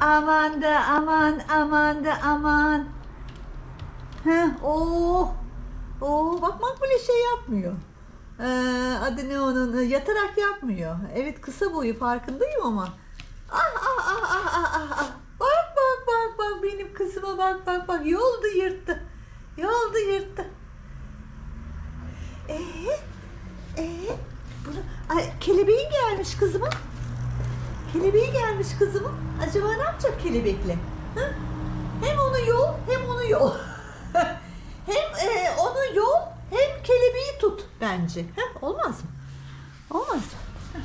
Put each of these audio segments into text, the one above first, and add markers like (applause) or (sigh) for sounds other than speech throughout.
Aman da aman aman da aman. Heh, oh. Oo, bak Makbule şey yapmıyor. Ee, adı ne onun? Yatarak yapmıyor. Evet kısa boyu farkındayım ama. Ah ah ah ah ah ah ah. Bak bak bak bak benim kızıma bak bak bak. Yoldu yırttı. Yoldu yırttı. Ee, ee, bunu, ay, kelebeğin gelmiş kızıma. Kelebeği gelmiş kızıma. Acaba ne yapacak kelebekle? Hem onu yol hem onu yol. (laughs) hem e, onu yol hem kelebeği tut bence. Heh, olmaz mı? Olmaz mı?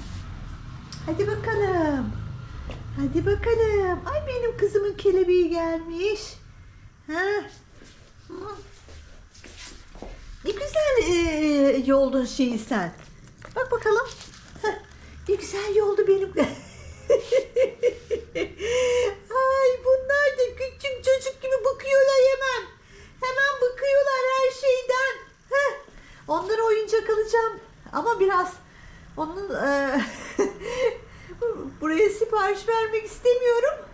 Hadi bakalım. Hadi bakalım. Ay benim kızımın kelebeği gelmiş. Ha. Ne güzel e, yoldun şeyi sen. Bak bakalım. Ne güzel yoldu benim. (laughs) Ay bunlar da küçük çocuk gibi bakıyorlar hemen. Hemen bakıyorlar her şeyden. Heh, onlara oyuncak alacağım. Ama biraz onun e, (laughs) buraya sipariş vermek istemiyorum.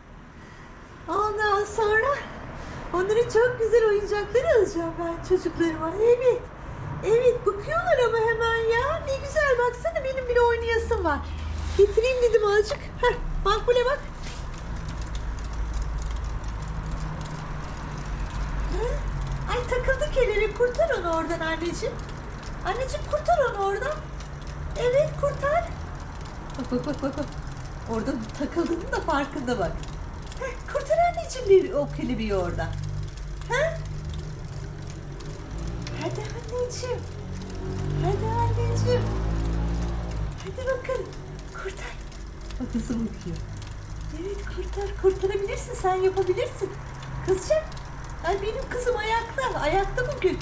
Ondan sonra onlara çok güzel oyuncaklar alacağım ben çocuklarıma. Evet. Evet bakıyorlar ama hemen ya. Ne güzel baksana benim bile oynayasım var. Getireyim dedim azıcık. Heh, Makbule bak. Hı? Ay takıldı kelebek kurtar onu oradan anneciğim. Anneciğim kurtar onu oradan. Evet kurtar. Bak bak bak bak. bak. Orada takıldığının da farkında bak. Heh, kurtar anneciğim bir o kelebeği oradan. Ha? Hadi anneciğim. Hadi anneciğim. Hadi bakın. Kurtar. Bak nasıl bakıyor. Evet kurtar. Kurtarabilirsin. Sen yapabilirsin. Kızcık. Ay benim kızım ayakta. Ayakta bugün.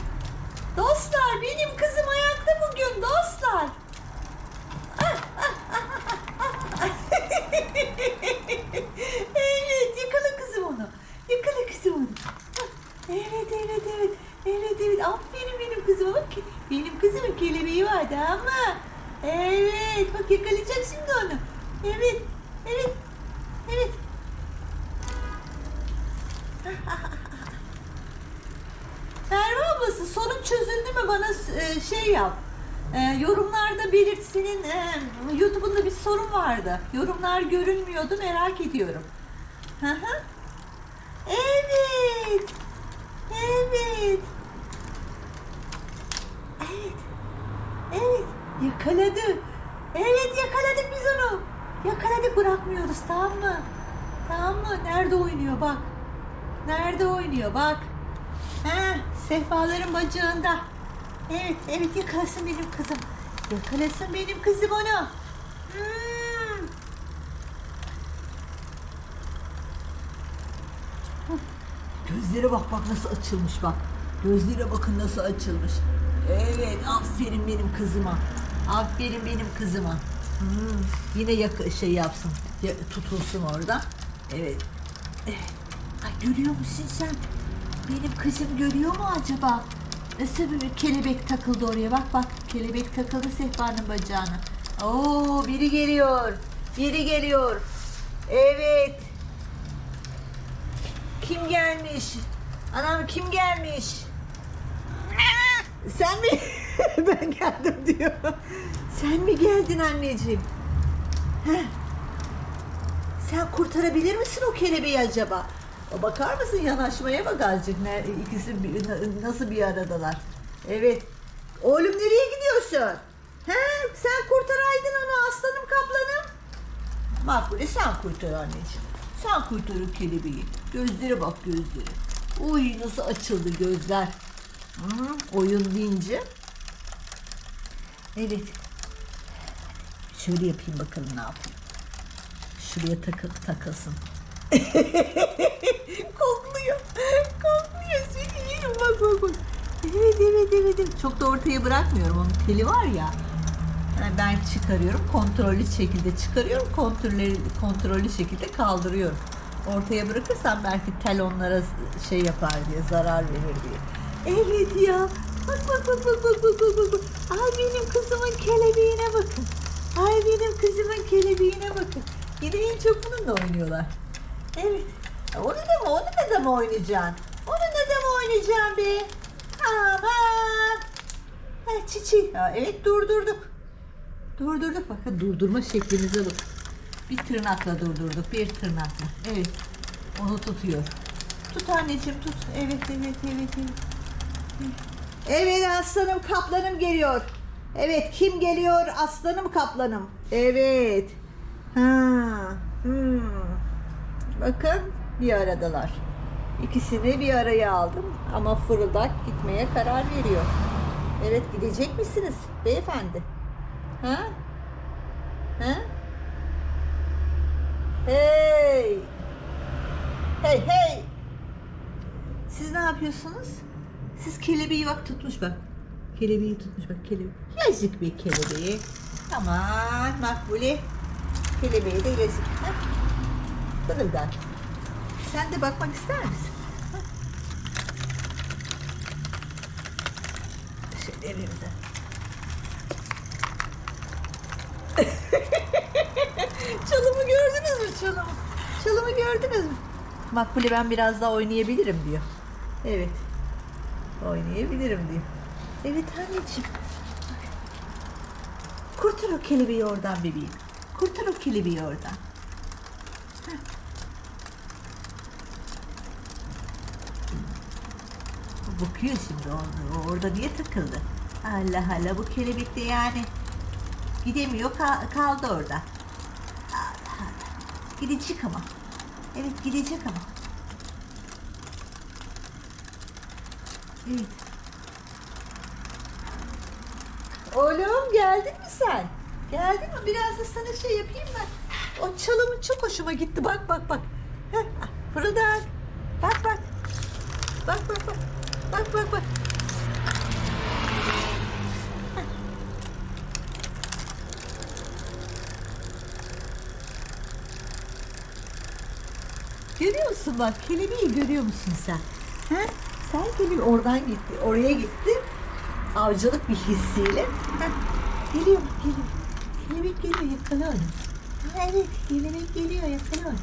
Dostlar benim kızım ayakta bugün dostlar. evet yakala kızım onu. Yakala kızım onu. Hah, Evet evet evet. Evet evet aferin benim kızıma bak. Benim kızımın kelebeği vardı ama. Evet bak yakalayacak şimdi onu. Evet evet evet. Merve ablası sorun çözüldü mü bana e, şey yap. E, yorumlarda belirt senin e, YouTube'unda bir sorun vardı. Yorumlar görünmüyordu merak ediyorum. Hı. Evet. Evet. Evet. Evet. Yakaladı. Evet yakaladık biz onu. Yakaladık bırakmıyoruz tamam mı? Tamam mı? Nerede oynuyor bak. Nerede oynuyor bak. Ha, sehpaların bacağında. Evet, evet yakalasın benim kızım. Yakalasın benim kızım onu. Hmm. Gözlere bak bak nasıl açılmış bak. Gözlere bakın nasıl açılmış. Evet aferin benim kızıma. Aferin benim kızıma. Hmm, Yine yak şey yapsın. ya- tutulsun orada. Evet. Evet. Ay görüyor musun sen? Benim kızım görüyor mu acaba? Nasıl bir kelebek takıldı oraya? Bak bak kelebek takıldı sehpanın bacağına. Oo biri geliyor. Biri geliyor. Evet. Kim gelmiş? Anam kim gelmiş? Sen mi? Ben (laughs) geldim diyor. Sen mi geldin anneciğim? Heh. Sen kurtarabilir misin o kelebeği acaba? Bakar mısın yanaşmaya bak azıcık. Ne, ikisi bir- na- nasıl bir aradalar. Evet. Oğlum nereye gidiyorsun? He, sen kurtaraydın onu aslanım kaplanım. Makbule sen kurtar anneciğim. Sen kurtar o kelebeği. Gözlere bak gözlere. Uy nasıl açıldı gözler. Hı, oyun deyince. Evet. Şöyle yapayım bakalım ne yapayım. Şuraya takıl, takılsın. (laughs) kokluyor. Kokluyor yerim bak bak bak. Evet evet evet. evet. Çok da ortaya bırakmıyorum. Onun teli var ya. Yani ben çıkarıyorum. Kontrollü şekilde çıkarıyorum. Kontrollü, kontrollü şekilde kaldırıyorum. Ortaya bırakırsam belki tel onlara şey yapar diye, zarar verir diye. Evet ya. Bak bak bak bak bak bak bak bak. Ay benim kızımın kelebeğine bakın. Ay benim kızımın kelebeğine bakın. Yine en çok bununla oynuyorlar. Evet. Onu da mı? Onu da mı oynayacaksın? Onu da mı oynayacaksın be? Aman. Ha, çiçi. Ha, evet durdurduk. Durdurduk. Bakın durdurma şeklimize bak. Bir tırnakla durdurduk. Bir tırnakla. Evet. Onu tutuyor. Tut anneciğim tut. Evet evet evet evet. Evet aslanım kaplanım geliyor. Evet kim geliyor? Aslanım kaplanım. Evet. Ha. Hmm. Bakın bir aradalar. İkisini bir araya aldım ama fırıldak gitmeye karar veriyor. Evet gidecek misiniz beyefendi? Ha? Ha? Hey! Hey hey! Siz ne yapıyorsunuz? Siz kelebeği bak tutmuş bak. Kelebeği tutmuş bak kelebeği. Yazık bir kelebeği. Aman makbule. Kelebeği de yazık. Ha? Fırıldak. Sen de bakmak ister misin? Ha? (laughs) Çalımı gördünüz mü çalımı? Çalımı gördünüz mü? Makbule ben biraz daha oynayabilirim diyor. Evet. Oynayabilirim diyor. Evet anneciğim. Kurtar o kelebeği oradan bebeğim. Kurtar o kelebeği oradan. Heh. Bakıyor şimdi orada. O Orada niye takıldı? Allah Allah bu kelebek de yani gidemiyor ka- kaldı orada. Allah Allah. Gidecek ama. Evet gidecek ama. Oğlum geldin mi sen? Geldin mi? Biraz da sana şey yapayım mı? O çalımın çok hoşuma gitti. Bak bak bak. Heh, fırıldak. Bak bak. Bak bak bak. Bak bak bak. Görüyor musun bak kelebeği görüyor musun sen? He? Sen kelebeği oradan gitti, oraya gitti. Avcılık bir hissiyle. Heh. Geliyor, geliyor. Kelebek geliyor, yakala onu. Evet, kelebek geliyor, yakala.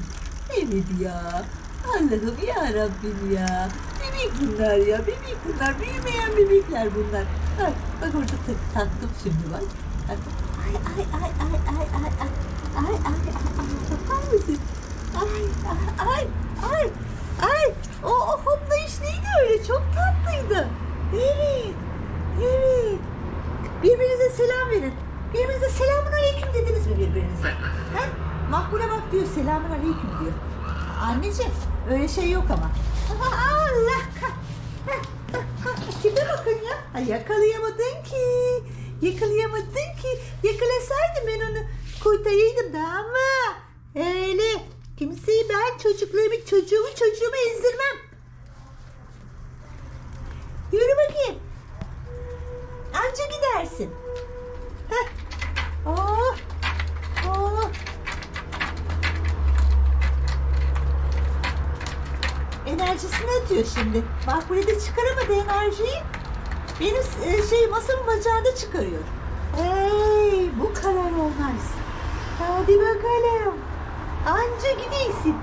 Evet ya. Allah'ım ya Rabbim ya. Bebek bunlar ya, bebek bunlar. Büyümeyen bebekler bunlar. Bak, bak orada tak- taktım şimdi bak. Bak. Ay ay ay ay ay ay ay. Ay ay ay ay. Ay ay ay ay ay. O, o hoplayış neydi öyle? Çok tatlıydı. Evet. Evet. Birbirinize selam verin. Birbirinize selamun aleyküm dediniz mi birbirinize? He? Makbule bak diyor selamun aleyküm diyor. Anneciğim öyle şey yok ama. Allah kah. Kime bakın ya? Ay, yakalayamadın ki. Yakalayamadın ki. Yakalasaydım ben onu kurtaraydım da ama. Öyle. Kimseyi ben çocuklarımı, çocuğumu çocuğuma ezdirmem. Yürü bakayım. Anca gidersin. Heh. Oh. Oh. Atıyor şimdi. Bak burada çıkaramadı enerjiyi. Benim e, şey masamın bacağında çıkarıyor. Hey, bu kadar olmaz. Hadi bakalım. Anca gidiyorsun.